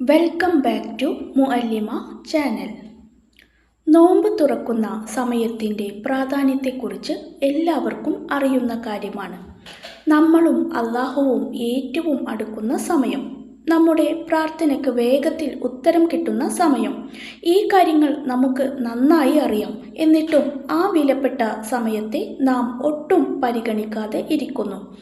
Welcome back to Muallima channel നോമ്പ് തുറക്കുന്ന സമയത്തിന്റെ പ്രാധാന്യത്തെക്കുറിച്ച് എല്ലാവർക്കും അറിയുന്ന കാര്യമാണ്. നമ്മളും അള്ളാഹുവും ഏറ്റവും അടുക്കുന്ന സമയം. നമ്മുടെ പ്രാർത്ഥനയ്ക്ക് വേഗത്തിൽ ഉത്തരം കിട്ടുന്ന സമയം. ഈ കാര്യങ്ങൾ നമുക്ക് നന്നായി അറിയാം. എന്നിട്ടും ആ വിലപ്പെട്ട സമയത്തെ നാം ഒട്ടും പരിഗണിക്കാതെ ഇരിക്കുന്നു.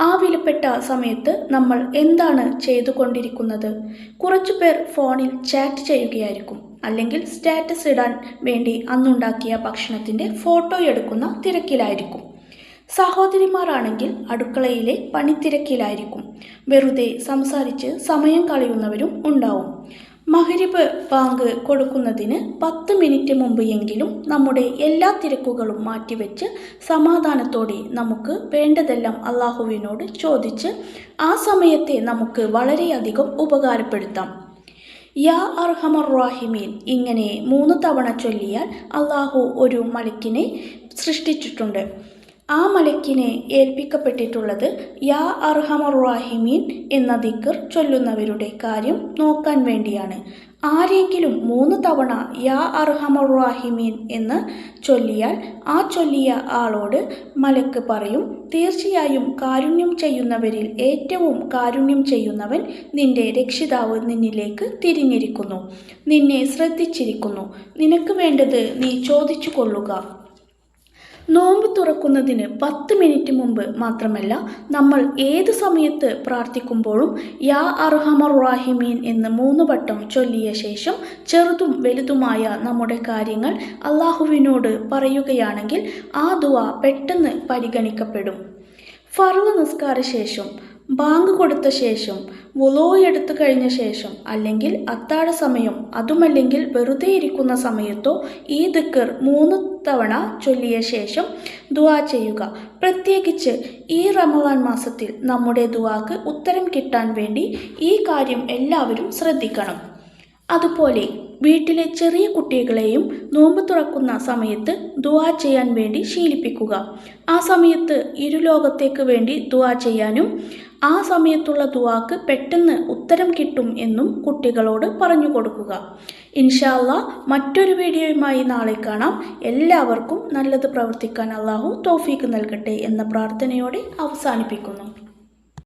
ആ വിലപ്പെട്ട സമയത്ത് നമ്മൾ എന്താണ് ചെയ്തുകൊണ്ടിരിക്കുന്നത്? കുറച്ചു പേർ ഫോണിൽ ചാറ്റ് ചെയ്യുകയായിരിക്കും. അല്ലെങ്കിൽ സ്റ്റാറ്റസ് ഇടാൻ വേണ്ടി അന്നുണ്ടാക്കിയ ഭക്ഷണത്തിന്റെ ഫോട്ടോ എടുക്കുന്ന തിരക്കിലായിരിക്കും. സഹോദരിമാരാണെങ്കിൽ അടുക്കളയിലെ പണിത്തിരക്കിലായിരിക്കും. വെറുതെ സംസാരിച്ച് സമയം കളയുന്നവരും ഉണ്ടാവും. മഹരിബ് ബാങ്ക് കൊടുക്കുന്നതിന് പത്ത് മിനിറ്റ് മുമ്പ് എങ്കിലും നമ്മുടെ എല്ലാ തിരക്കുകളും മാറ്റിവെച്ച് സമാധാനത്തോടെ നമുക്ക് വേണ്ടതെല്ലാം അള്ളാഹുവിനോട് ചോദിച്ച് ആ സമയത്തെ നമുക്ക് വളരെയധികം ഉപകാരപ്പെടുത്താം. യാ അർഹമർ റാഹിമീൻ. ഇങ്ങനെ മൂന്ന് തവണ ചൊല്ലിയാൽ അള്ളാഹു ഒരു മലക്കിനെ സൃഷ്ടിച്ചിട്ടുണ്ട്. ആ മലക്കിനെ ഏൽപ്പിക്കപ്പെട്ടിട്ടുള്ളത് യാ അർഹമർ റാഹിമീൻ എന്ന ദിക്കർ ചൊല്ലുന്നവരുടെ കാര്യം നോക്കാൻ വേണ്ടിയാണ്. ആരെങ്കിലും മൂന്ന് തവണ യാ അർഹമർ റാഹിമീൻ എന്ന് ചൊല്ലിയാൽ ആ ചൊല്ലിയ ആളോട് മലക്ക് പറയും തീർച്ചയായും കാരുണ്യം ചെയ്യുന്നവരിൽ ഏറ്റവും കാരുണ്യം ചെയ്യുന്നവൻ നിന്റെ രക്ഷിതാവ് നിന്നിലേക്ക് തിരിഞ്ഞിരിക്കുന്നു. നിന്നെ ശ്രദ്ധിച്ചിരിക്കുന്നു. നിനക്ക് വേണ്ടത് നീ ചോദിച്ചു കൊള്ളുക നോമ്പ് തുറക്കുന്നതിന് പത്ത് മിനിറ്റ് മുമ്പ് മാത്രമല്ല നമ്മൾ ഏത് സമയത്ത് പ്രാർത്ഥിക്കുമ്പോഴും യാ അർഹമർ റാഹിമീൻ എന്ന് മൂന്ന് വട്ടം ചൊല്ലിയ ശേഷം ചെറുതും വലുതുമായ നമ്മുടെ കാര്യങ്ങൾ അള്ളാഹുവിനോട് പറയുകയാണെങ്കിൽ ആ ദുവ പെട്ടെന്ന് പരിഗണിക്കപ്പെടും. ഫർവ് നിസ്കാര ശേഷം ബാങ്ക് കൊടുത്ത ശേഷം വുളോ എടുത്തു കഴിഞ്ഞ ശേഷം അല്ലെങ്കിൽ അത്താഴ സമയം അതുമല്ലെങ്കിൽ വെറുതെ ഇരിക്കുന്ന സമയത്തോ ഈ ദിക്കർ മൂന്ന് തവണ ചൊല്ലിയ ശേഷം ദുവാ ചെയ്യുക. പ്രത്യേകിച്ച് ഈ റമദാൻ മാസത്തിൽ നമ്മുടെ ദുവാക്ക് ഉത്തരം കിട്ടാൻ വേണ്ടി ഈ കാര്യം എല്ലാവരും ശ്രദ്ധിക്കണം. അതുപോലെ വീട്ടിലെ ചെറിയ കുട്ടികളെയും നോമ്പ് തുറക്കുന്ന സമയത്ത് ദുവാ ചെയ്യാൻ വേണ്ടി ശീലിപ്പിക്കുക. ആ സമയത്ത് ഇരുലോകത്തേക്ക് വേണ്ടി ദുവാ ചെയ്യാനും ആ സമയത്തുള്ള ദുവാക്ക് പെട്ടെന്ന് ഉത്തരം കിട്ടും എന്നും കുട്ടികളോട് പറഞ്ഞു കൊടുക്കുക. ഇൻഷാല്ല മറ്റൊരു വീഡിയോയുമായി നാളെ കാണാം. എല്ലാവർക്കും നല്ലത് പ്രവർത്തിക്കാൻ അള്ളാഹു തോഫീക്ക് നൽകട്ടെ എന്ന പ്രാർത്ഥനയോടെ അവസാനിപ്പിക്കുന്നു.